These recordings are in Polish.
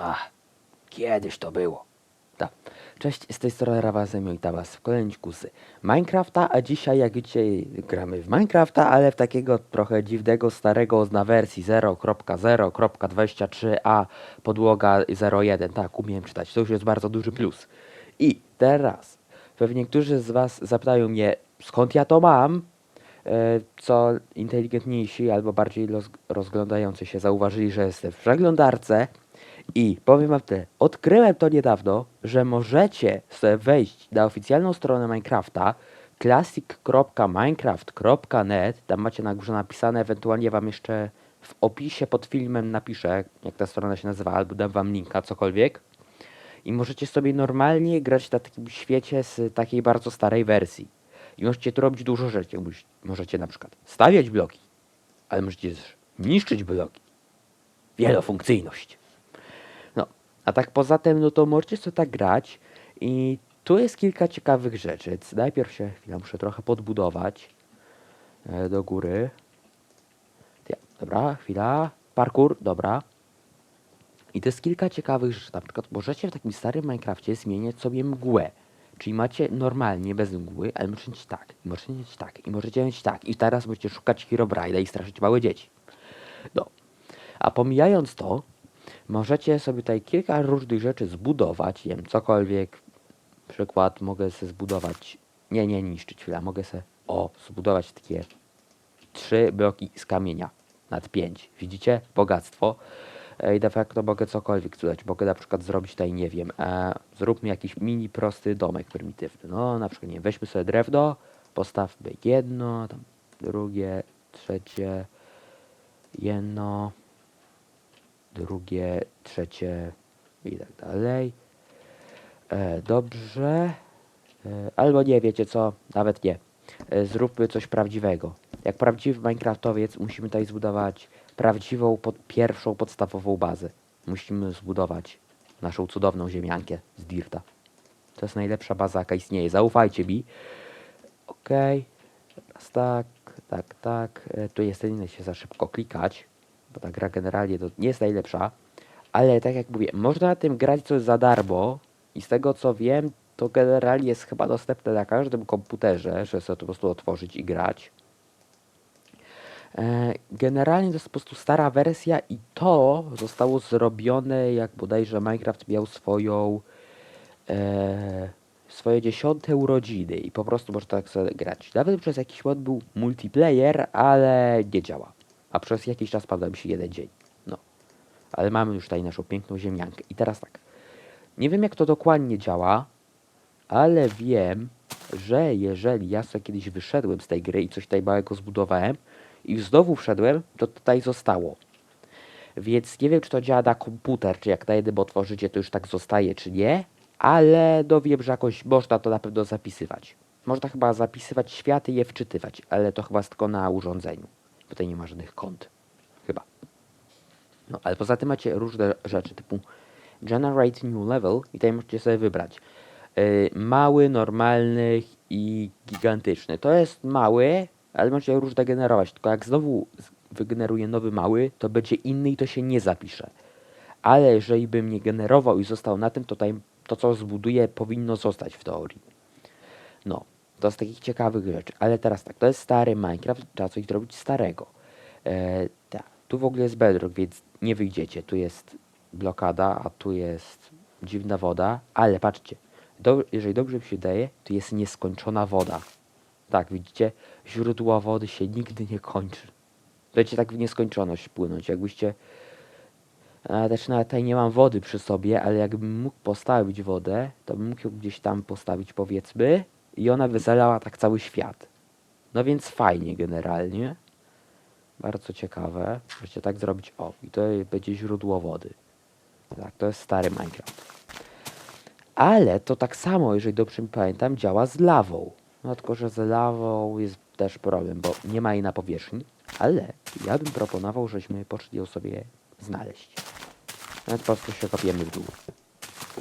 Ach, kiedyś to było. Tak. Cześć, z tej strony Rawazem i witam was w kolejnym z Minecrafta, a dzisiaj jak widzicie gramy w Minecrafta, ale w takiego trochę dziwnego, starego na wersji 0.0.23a podłoga 0.1. Tak, umiem czytać, to już jest bardzo duży plus. I teraz pewnie niektórzy z was zapytają mnie, skąd ja to mam, e, co inteligentniejsi albo bardziej roz, rozglądający się zauważyli, że jestem w przeglądarce i powiem wam tyle, odkryłem to niedawno, że możecie sobie wejść na oficjalną stronę Minecrafta classic.minecraft.net tam macie na górze napisane, ewentualnie wam jeszcze w opisie pod filmem napiszę, jak ta strona się nazywa, albo dam wam linka, cokolwiek i możecie sobie normalnie grać na takim świecie z takiej bardzo starej wersji. I możecie tu robić dużo rzeczy. Możecie- na przykład stawiać bloki, ale możecie też niszczyć bloki. Wielofunkcyjność. A tak poza tym, no to możecie sobie tak grać i tu jest kilka ciekawych rzeczy. Najpierw się chwilę muszę trochę podbudować e, do góry. Dobra, chwila. Parkour, dobra. I to jest kilka ciekawych rzeczy. Na przykład możecie w takim starym Minecrafcie zmieniać sobie mgłę. Czyli macie normalnie, bez mgły, ale możecie mieć tak, i możecie mieć tak, i możecie mieć tak. I teraz możecie szukać Herobrine'a i straszyć małe dzieci. No. A pomijając to, możecie sobie tutaj kilka różnych rzeczy zbudować, nie wiem, cokolwiek. Przykład, mogę sobie zbudować, nie, nie niszczyć, chwila, mogę sobie, o, zbudować takie trzy bloki z kamienia nad pięć. Widzicie? Bogactwo. E, I de facto mogę cokolwiek dodać. Mogę na przykład zrobić tutaj, nie wiem, e, zróbmy jakiś mini prosty domek prymitywny. No, na przykład, nie weźmy sobie drewno, postawmy jedno, tam drugie, trzecie, jedno, drugie, trzecie i tak dalej. E, dobrze. E, albo nie, wiecie co, nawet nie. E, zróbmy coś prawdziwego. Jak prawdziwy Minecraftowiec musimy tutaj zbudować prawdziwą, pod, pierwszą, podstawową bazę. Musimy zbudować naszą cudowną ziemiankę z Dirta. To jest najlepsza baza, jaka istnieje. Zaufajcie mi. Okej. Teraz tak, tak, tak. E, tu jest nie da się za szybko klikać, bo ta gra generalnie to nie jest najlepsza. Ale tak jak mówię, można na tym grać coś za darmo i z tego co wiem, to generalnie jest chyba dostępne na każdym komputerze, że sobie to po prostu otworzyć i grać. E, Generalnie to jest po prostu stara wersja i to zostało zrobione jak bodajże Minecraft miał swoją e, swoje dziesiąte urodziny i po prostu można tak sobie grać. Nawet przez jakiś mod był multiplayer, ale nie działa. A przez jakiś czas padał mi się jeden dzień. No. Ale mamy już tutaj naszą piękną ziemiankę. I teraz tak. Nie wiem jak to dokładnie działa, ale wiem, że jeżeli ja sobie kiedyś wyszedłem z tej gry i coś tutaj małego zbudowałem i znowu wszedłem, to tutaj zostało. Więc nie wiem, czy to działa na komputer, czy jak na jednym otworzycie, to już tak zostaje, czy nie, ale no wiem, że jakoś można to na pewno zapisywać. Można chyba zapisywać światy i je wczytywać, ale to chyba tylko na urządzeniu. Tutaj nie ma żadnych kont. Chyba. No, ale poza tym macie różne rzeczy typu Generate New Level i tutaj możecie sobie wybrać yy, mały, normalny i gigantyczny. To jest mały, ale możecie różne generować, tylko jak znowu wygeneruje nowy mały, to będzie inny i to się nie zapisze. Ale jeżeli bym nie generował i został na tym, to tutaj to, co zbuduję, powinno zostać w teorii. No, to z takich ciekawych rzeczy. Ale teraz tak, to jest stary Minecraft, trzeba coś zrobić starego. E, tak, tu w ogóle jest bedrock, więc nie wyjdziecie. Tu jest blokada, a tu jest dziwna woda. Ale patrzcie, do, jeżeli dobrze mi się daje, to jest nieskończona woda. Tak, widzicie? Źródło wody się nigdy nie kończy. Będzie tak w nieskończoność płynąć. Jakbyście a też nawet tutaj nie mam wody przy sobie, ale jakbym mógł postawić wodę, to bym mógł gdzieś tam postawić powiedzmy i ona by zalała tak cały świat. No więc fajnie generalnie. Bardzo ciekawe. Możecie tak zrobić. O, i to będzie źródło wody. Tak, to jest stary Minecraft. Ale to tak samo, jeżeli dobrze mi pamiętam, działa z lawą. No tylko, że z lawą jest też problem, bo nie ma jej na powierzchni. Ale ja bym proponował, żeśmy poszli ją sobie znaleźć. Nawet po prostu się kopiemy w dół.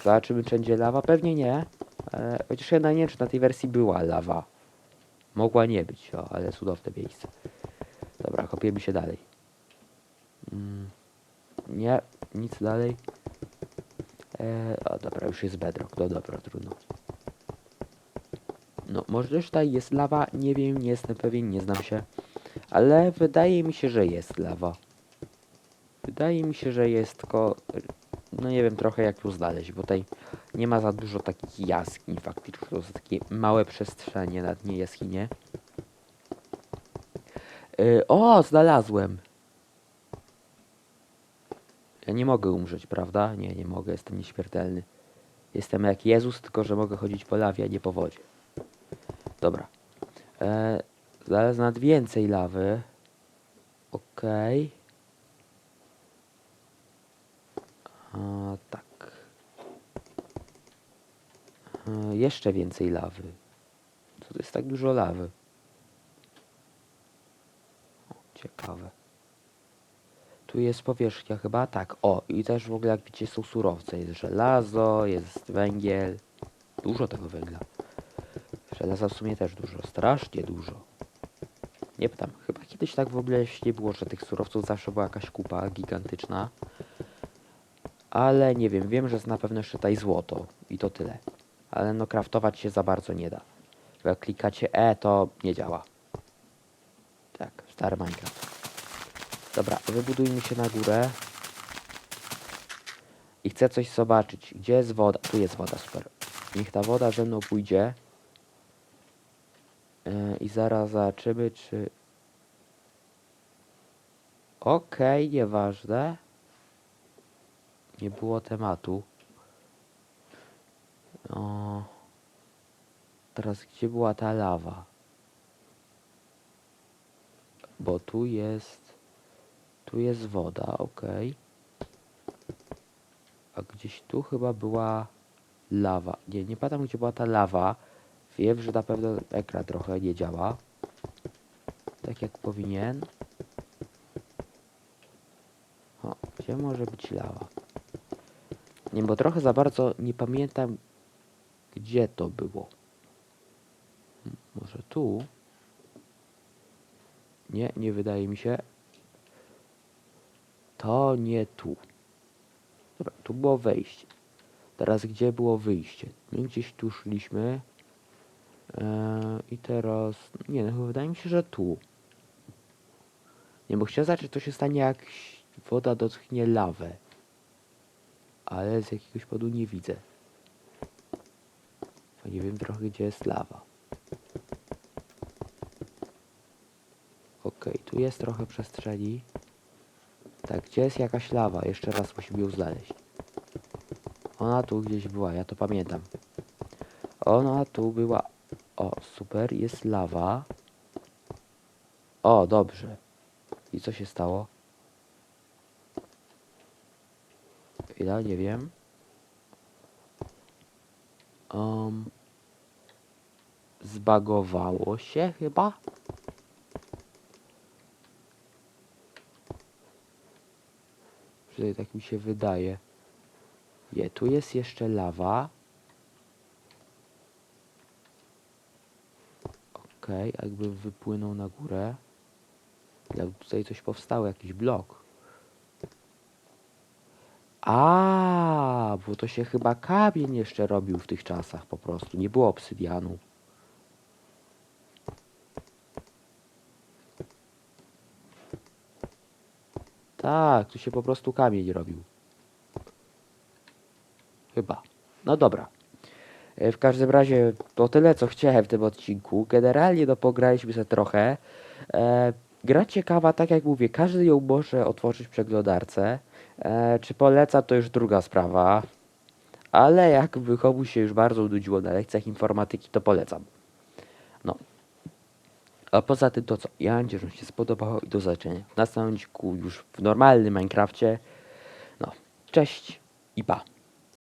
Zobaczymy, czy będzie lawa? Pewnie nie. E, chociaż ja nie wiem, czy na tej wersji była lawa. Mogła nie być, o, ale cudowne miejsce. Dobra, kopiemy się dalej. Mm, nie, nic dalej. E, o, dobra, już jest bedrock. No dobra, trudno. No, może tutaj jest lawa, nie wiem, nie jestem pewien, nie znam się. Ale wydaje mi się, że jest lawa. Wydaje mi się, że jest, tylko... No nie wiem trochę jak tu znaleźć, bo tutaj nie ma za dużo takich jaskiń faktycznie. To są takie małe przestrzenie na dnie jaskinie. Yy, o, znalazłem! Ja nie mogę umrzeć, prawda? Nie, nie mogę, jestem nieśmiertelny. Jestem jak Jezus, tylko że mogę chodzić po lawie, a nie po wodzie. Dobra. E, znalazłem więcej lawy. Okej. A, tak. E, jeszcze więcej lawy. Co to jest tak dużo lawy? O, ciekawe. Tu jest powierzchnia chyba, tak. O, i też w ogóle jak widzicie są surowce. Jest żelazo, jest węgiel. Dużo tego węgla. Żelaza w sumie też dużo, strasznie dużo. Nie pytam, chyba kiedyś tak w ogóle nie było, że tych surowców zawsze była jakaś kupa gigantyczna. Ale nie wiem, wiem, że jest na pewno jeszcze tutaj złoto i to tyle. Ale no craftować się za bardzo nie da. Jak klikacie E, to nie działa. Tak, stary Minecraft. Dobra, wybudujmy się na górę. I chcę coś zobaczyć. Gdzie jest woda? Tu jest woda, super. Niech ta woda ze mną pójdzie. Yy, I zaraz zobaczymy, czy... Okej, nieważne. Nie było tematu. O. Teraz gdzie była ta lawa? Bo tu jest... Tu jest woda, okej. A gdzieś tu chyba była lawa. Nie, nie pamiętam gdzie była ta lawa. Wiem, że na pewno ekran trochę nie działa. Tak jak powinien. O, gdzie może być lawa? Nie, bo trochę za bardzo nie pamiętam, gdzie to było. Hmm, Może tu? Nie, nie wydaje mi się. To nie tu. Dobra, tu było wejście. Teraz gdzie było wyjście? My gdzieś tu szliśmy. Eee, I teraz... Nie, no chyba wydaje mi się, że tu. Nie, bo chciałem zobaczyć, co się stanie, jak woda dotknie lawę. Ale z jakiegoś powodu nie widzę. Bo nie wiem trochę, gdzie jest lawa. Okej, tu jest trochę przestrzeni. Tak, gdzie jest jakaś lawa? Jeszcze raz musimy ją znaleźć. Ona tu gdzieś była, ja to pamiętam. Ona tu była. O, super, jest lawa. O, dobrze. I co się stało? Chwila, nie wiem. Um, zbagowało się chyba? Przynajmniej tak mi się wydaje. Nie, tu jest jeszcze lawa. Okej, okay, jakby wypłynął na górę. Jakby tutaj coś powstało, jakiś blok. A, bo to się chyba kamień jeszcze robił w tych czasach po prostu. Nie było obsydianu. Tak, tu się po prostu kamień robił. Chyba. No dobra. E, W każdym razie to tyle, co chciałem w tym odcinku. Generalnie no pograliśmy sobie trochę. E, gra ciekawa, tak jak mówię, każdy ją może otworzyć w przeglądarce. E, czy poleca, to już druga sprawa. Ale jakby komuś się już bardzo nudziło na lekcjach informatyki, to polecam. No. A poza tym to co? Ja mam nadzieję, że się spodobało i do zobaczenia w następnym już w normalnym Minecrafcie. No. Cześć i pa.